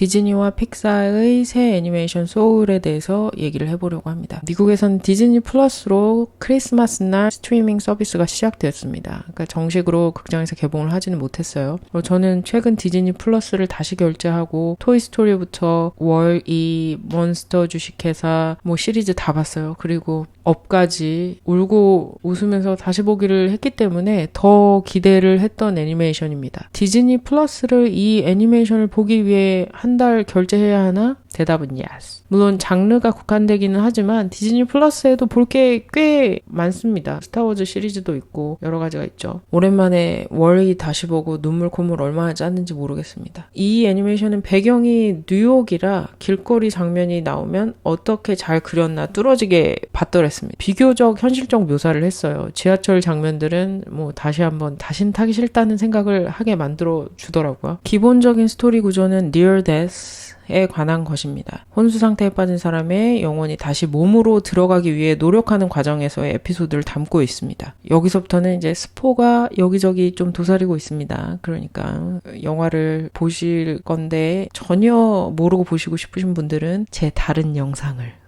디즈니와 픽사의 새 애니메이션 소울에 대해서 얘기를 해보려고 합니다. 미국에선 디즈니 플러스로 크리스마스 날 스트리밍 서비스가 시작되었습니다. 그러니까 정식으로 극장에서 개봉을 하지는 못했어요. 어, 저는 최근 디즈니 플러스를 다시 결제하고 토이스토리부터 월이 몬스터 주식회사 뭐 시리즈 다 봤어요. 그리고 업까지 울고 웃으면서 다시 보기를 했기 때문에 더 기대를 했던 애니메이션입니다. 디즈니 플러스를 이 애니메이션을 보기 위해 한 달 결제해야 하나? 대답은 yes. 물론 장르가 국한되기는 하지만 디즈니 플러스에도 볼 게 꽤 많습니다. 스타워즈 시리즈도 있고 여러 가지가 있죠. 오랜만에 월이 다시 보고 눈물 콧물 얼마나 짰는지 모르겠습니다. 이 애니메이션은 배경이 뉴욕이라 길거리 장면이 나오면 어떻게 잘 그렸나 뚫어지게 봤더랬습니다. 비교적 현실적 묘사를 했어요. 지하철 장면들은 뭐 다시 한번 다신 타기 싫다는 생각을 하게 만들어 주더라고요. 기본적인 스토리 구조는 near death 에 관한 것입니다. 혼수 상태에 빠진 사람의 영혼이 다시 몸으로 들어가기 위해 노력하는 과정에서의 에피소드를 담고 있습니다. 여기서부터는 이제 스포가 여기저기 좀 도사리고 있습니다. 그러니까 영화를 보실 건데 전혀 모르고 보시고 싶으신 분들은 제 다른 영상을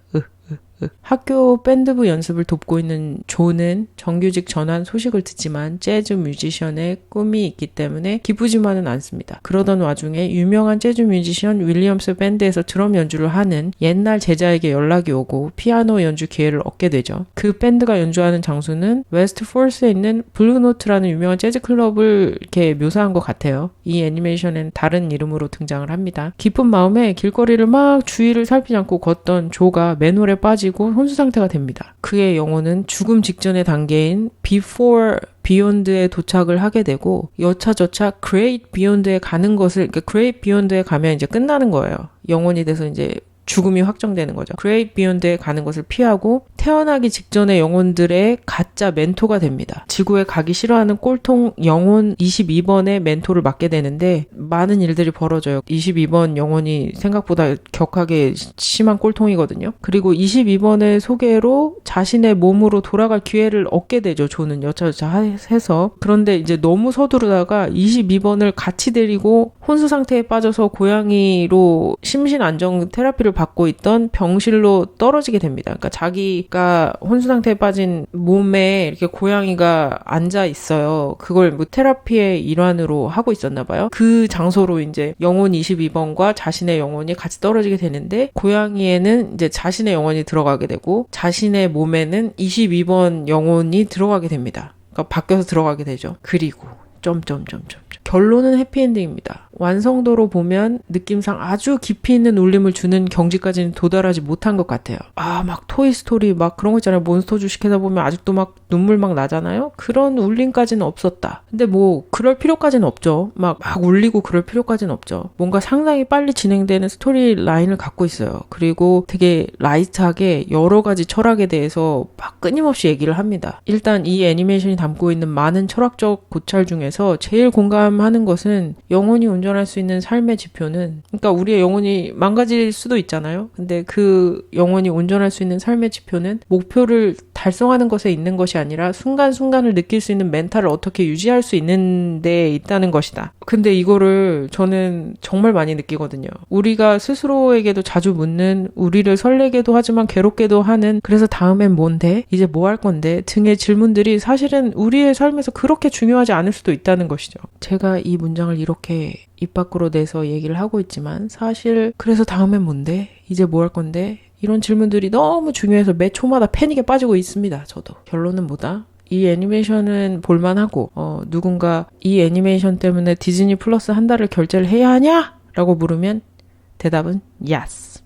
학교 밴드부 연습을 돕고 있는 조는 정규직 전환 소식을 듣지만 재즈 뮤지션의 꿈이 있기 때문에 기쁘지만은 않습니다. 그러던 와중에 유명한 재즈 뮤지션 윌리엄스 밴드에서 드럼 연주를 하는 옛날 제자에게 연락이 오고 피아노 연주 기회를 얻게 되죠. 그 밴드가 연주하는 장소는 웨스트 포스에 있는 블루노트라는 유명한 재즈 클럽을 이렇게 묘사한 것 같아요. 이 애니메이션엔 다른 이름으로 등장을 합니다. 기쁜 마음에 길거리를 막 주위를 살피지 않고 걷던 조가 맨홀에 빠지고 혼수 상태가 됩니다. 그의 영혼은 죽음 직전의 단계인 before beyond에 도착을 하게 되고 여차저차 great beyond에 가는 것을 그러니까 great beyond에 가면 이제 끝나는 거예요. 영혼이 돼서 이제 죽음이 확정되는 거죠. 그레이트 비욘드에 가는 것을 피하고 태어나기 직전의 영혼들의 가짜 멘토가 됩니다. 지구에 가기 싫어하는 꼴통 영혼 22번의 멘토를 맡게 되는데 많은 일들이 벌어져요. 22번 영혼이 생각보다 격하게 심한 꼴통이거든요. 그리고 22번의 소개로 자신의 몸으로 돌아갈 기회를 얻게 되죠. 조는 여차저차 해서 그런데 이제 너무 서두르다가 22번을 같이 데리고 혼수 상태에 빠져서 고양이로 심신 안정 테라피를 받고 있던 병실로 떨어지게 됩니다. 그러니까 자기가 혼수 상태에 빠진 몸에 이렇게 고양이가 앉아 있어요. 그걸 뭐 테라피의 일환으로 하고 있었나 봐요. 그 장소로 이제 영혼 22번과 자신의 영혼이 같이 떨어지게 되는데 고양이에는 이제 자신의 영혼이 들어가게 되고 자신의 몸에는 22번 영혼이 들어가게 됩니다. 그러니까 바뀌어서 들어가게 되죠. 그리고 점점점점 결론은 해피엔딩입니다. 완성도로 보면 느낌상 아주 깊이 있는 울림을 주는 경지까지는 도달하지 못한 것 같아요. 아, 막 토이스토리 막 그런 거 있잖아요. 몬스터 주식회사 보면 아직도 막 눈물 막 나잖아요. 그런 울림까지는 없었다. 근데 뭐 그럴 필요까지는 없죠. 막, 막 울리고 그럴 필요까지는 없죠. 뭔가 상당히 빨리 진행되는 스토리 라인을 갖고 있어요. 그리고 되게 라이트하게 여러 가지 철학에 대해서 막 끊임없이 얘기를 합니다. 일단 이 애니메이션이 담고 있는 많은 철학적 고찰 중에서 제일 공감하는 것은 영혼이 온 운전할 수 있는 삶의 지표는 그러니까 우리의 영혼이 망가질 수도 있잖아요. 근데 그 영혼이 운전할 수 있는 삶의 지표는 목표를 달성하는 것에 있는 것이 아니라 순간순간을 느낄 수 있는 멘탈을 어떻게 유지할 수 있는 데 있다는 것이다. 근데 이거를 저는 정말 많이 느끼거든요. 우리가 스스로에게도 자주 묻는 우리를 설레게도 하지만 괴롭게도 하는 그래서 다음엔 뭔데? 이제 뭐 할 건데? 등의 질문들이 사실은 우리의 삶에서 그렇게 중요하지 않을 수도 있다는 것이죠. 제가 이 문장을 이렇게 입 밖으로 내서 얘기를 하고 있지만 사실 그래서 다음엔 뭔데? 이제 뭐 할 건데? 이런 질문들이 너무 중요해서 매 초마다 패닉에 빠지고 있습니다. 저도. 결론은 뭐다? 이 애니메이션은 볼만하고 어, 누군가 이 애니메이션 때문에 디즈니 플러스 한 달을 결제를 해야 하냐? 라고 물으면 대답은 yes.